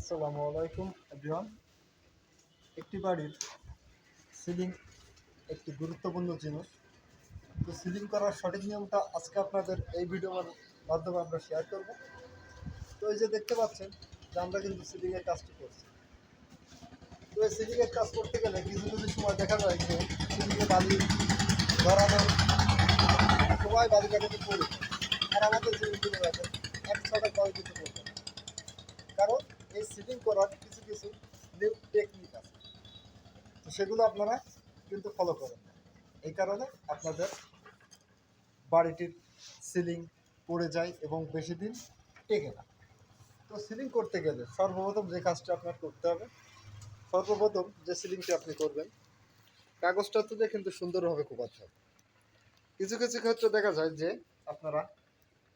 আসসালামু আলাইকুম এভরিওয়ান একটি বাড়ির সিলিং একটি গুরুত্বপূর্ণ জিনিস। তো সিলিং করার সঠিক নিয়মটা আজকে আপনাদের এই ভিডিওর মাধ্যমে আমরা শেয়ার করব। তো এই যে দেখতে পাচ্ছেন যে আমরা কিন্তু সিলিংয়ের কাজটি করছি। তো এই সিলিংয়ের কাজ করতে গেলে কিছু কিছু সময় দেখা যায় যে সিলিংয়ে বালি ধরানোর সবাই বালি কাটাতে পড়ে। আর আমাদের জিনিসগুলো করার কিছু কিছু নিউ টেকনিক আছে। তো সেগুলো আপনারা কিন্তু ফলো করেন। এই কারণে আপনাদের বাড়িটির সিলিং পড়ে যায় এবং বেশি দিন টেকে না। তো সিলিং করতে গেলে সর্বপ্রথম যে কাজটা আপনার করতে হবে, সর্বপ্রথম যে সিলিংটি আপনি করবেন, কাগজটা তুলে কিন্তু সুন্দরভাবে কোপাতে হবে। কিছু কিছু ক্ষেত্রে দেখা যায় যে আপনারা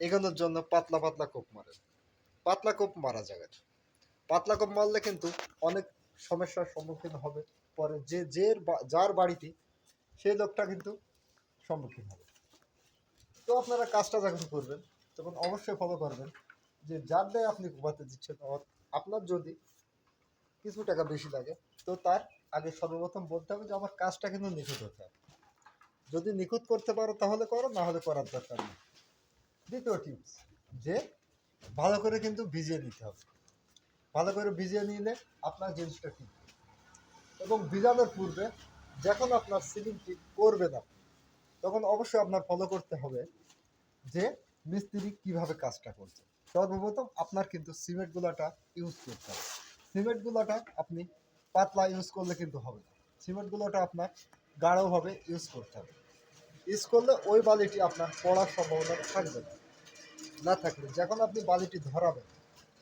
এগোনোর জন্য পাতলা পাতলা কোপ মারেন। পাতলা কোপ মারা যাবে। পাতলা কোপ মারলে কিন্তু অনেক সমস্যার সম্মুখীন হবে। পরে যে যে যার বাড়িতে সেই লোকটা কিন্তু সম্মুখীন হবে। তো আপনারা কাজটা যখন করবেন, তখন অবশ্যই ফলো করবেন যে, যার দায় আপনি ঘুমাতে দিচ্ছেন আপনার যদি কিছু টাকা বেশি লাগে, তো তার আগে সর্বপ্রথম বলতে হবে যে, আমার কাজটা কিন্তু নিখুঁত হতে হবে। যদি নিখুঁত করতে পারো, তাহলে করো, না হলে করার দরকার নেই। দ্বিতীয় টিপস যে, ভালো করে কিন্তু ভিজিয়ে নিতে হবে। ভালো করে ভিজিয়ে নিলে আপনার জিনিসটা ঠিক। এবং ভিজানোর পূর্বে যখন আপনার সিলিংটি করবে না তখন অবশ্যই আপনার ফলো করতে হবে যে মিস্ত্রি কীভাবে কাজটা করছে। সর্বপ্রথম আপনার কিন্তু সিমেন্ট গুলাটা ইউজ করতে হবে। সিমেন্ট গুলাটা আপনি পাতলা ইউজ করলে কিন্তু হবে না। সিমেন্ট গুলোটা আপনার গাঢ়ভাবে ইউজ করতে হবে। ইউজ করলে ওই বালিটি আপনার পড়ার সম্ভাবনা থাকবে না। না থাকলে যখন আপনি বালিটি ধরাবেন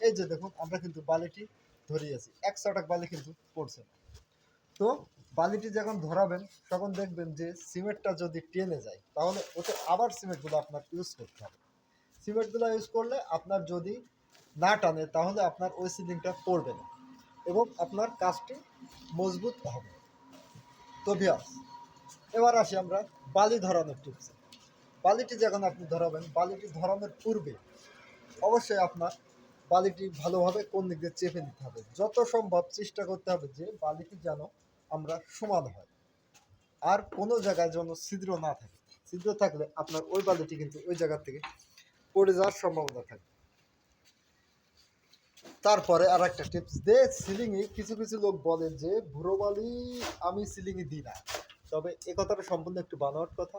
এই যে দেখুন, আমরা কিন্তু বালিটি ধরিয়েছি এক শটাক বালি কিন্তু পড়ছে। না তো বালিটি যখন ধরাবেন, তখন দেখবেন যে সিমেন্টটা যদি টেনে যায়, তাহলে ওতে আবার সিমেন্টগুলো আপনার ইউজ করতে হবে। সিমেন্টগুলো ইউজ করলে আপনার যদি না টানে, তাহলে আপনার ওই সিলিংটা পড়বে না এবং আপনার কাজটি মজবুত হবে। তো ভিয়াস এবার আসি আমরা বালি ধরানোর টিপসে বালিটি যখন আপনি ধরাবেন, বালিটি ধরানোর পূর্বে অবশ্যই আপনার বালিটি ভালোভাবে কোন দিক দিয়ে চেপে নিতে হবে? যত সম্ভব চেষ্টা করতে হবে যে বালিটি যেন আমরা সমান হয়। আর কোনো জায়গায় যেন ছিদ্র না থাকে। ছিদ্র থাকলে আপনার ওই বালিটি কিন্তু ওই জায়গা থেকে পড়ে যাওয়ার সম্ভাবনা থাকে। তারপরে আর একটা টিপস দে সিলিংয়ে কিছু কিছু লোক বলে যে, ভুরো বালি আমি সিলিংয়ে দিই না। তবে এ কথাটা সম্পূর্ণ একটু বানোয়াট কথা।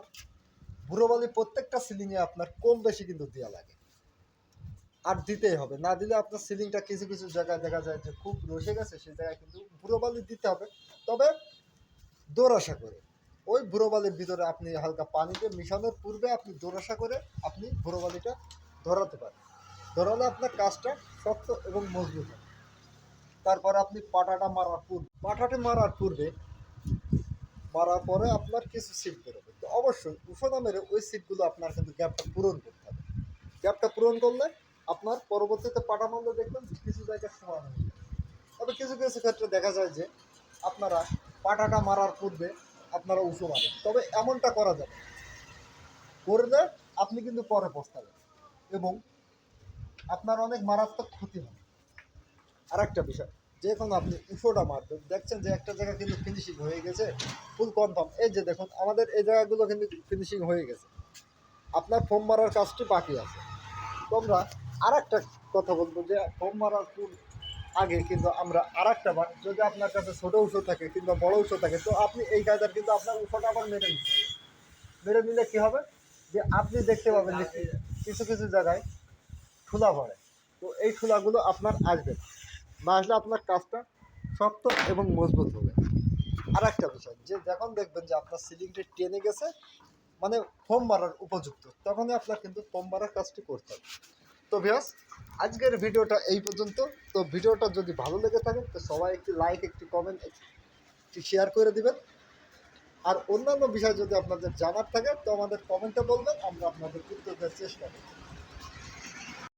ভুরো বালি প্রত্যেকটা সিলিংয়ে আপনার কম বেশি কিন্তু দেওয়া লাগে। আর দিতেই হবে। না দিলে আপনার সিলিংটা কিছু কিছু জায়গায় দেখা যায় যে খুব রসে গেছে, সেই জায়গায় কিন্তু ভুরো বালি দিতে হবে। তবে দোরাশা করে। ওই ভুরো বালির ভিতরে আপনি হালকা পানিতে মিশানোর পূর্বে আপনি দোরাশা করে আপনি ভুরো বালিটা ধরাতে পারেন। ধরালে আপনার কাজটা শক্ত এবং মজবুত হবে। তারপর আপনি পাটাটা মারার পূর্বে, পাটাটি মারার পূর্বে মারার পরে আপনার কিছু সিট বেরোবে। তো অবশ্যই উষোনা মেরে ওই সিটগুলো আপনার কিন্তু গ্যাপটা পূরণ করতে হবে। গ্যাপটা পূরণ করলে আপনার পরবর্তীতে মারলে দেখবেন কিছু জায়গায় সমান হয়ে তবে কিছু কিছু ক্ষেত্রে দেখা যায় যে আপনারা পাটাটা মারার পূর্বে আপনারা উঁচু মারেন। তবে এমনটা করা যাবে। করলে আপনি কিন্তু পরে পস্তাবেন। এবং আপনার অনেক মারাত্মক ক্ষতি হবে। আর একটা বিষয়, যখন আপনি উফোটা মারবেন, দেখছেন যে একটা জায়গা কিন্তু ফিনিশিং হয়ে গেছে ফুল কনফার্ম এই যে দেখুন, আমাদের এই জায়গাগুলো কিন্তু ফিনিশিং হয়ে গেছে। আপনার ফোম মারার কাজটি বাকি আছে। তোমরা আর একটা কথা বলব যে ফোম মারার আগে কিন্তু আমরা আর একটা বার, যদি আপনার কাছে ছোটো উঁচু থাকে কিংবা বড় উঁচু থাকে, তো আপনি এই কায়দার কিন্তু আপনার উঁচুটা আবার মেরে নিতে মেরে নিলে কী হবে? যে আপনি দেখতে পাবেন যে কিছু কিছু জায়গায় ঠুলা ভরে তো এই ঠুলাগুলো আপনার আসবে না। না আসলে আপনার কাজটা শক্ত এবং মজবুত হবে। আর একটা বিষয়, যে যখন দেখবেন যে আপনার সিলিংটি টেনে গেছে মানে ফোম মারার উপযুক্ত, তখনই আপনার কিন্তু ফোম মারার কাজটি করতে হবে। তো ভিয়াস আজকের ভিডিওটা এই পর্যন্ত। তো ভিডিওটা যদি ভালো লেগে থাকে, তো সবাই একটি লাইক একটি কমেন্ট একটি শেয়ার করে দিবেন। আর অন্যান্য বিষয় যদি আপনাদের জানার থাকে, তো আমাদের কমেন্টে বলবেন, আমরা আপনাদের উত্তর দেওয়ার চেষ্টা করব।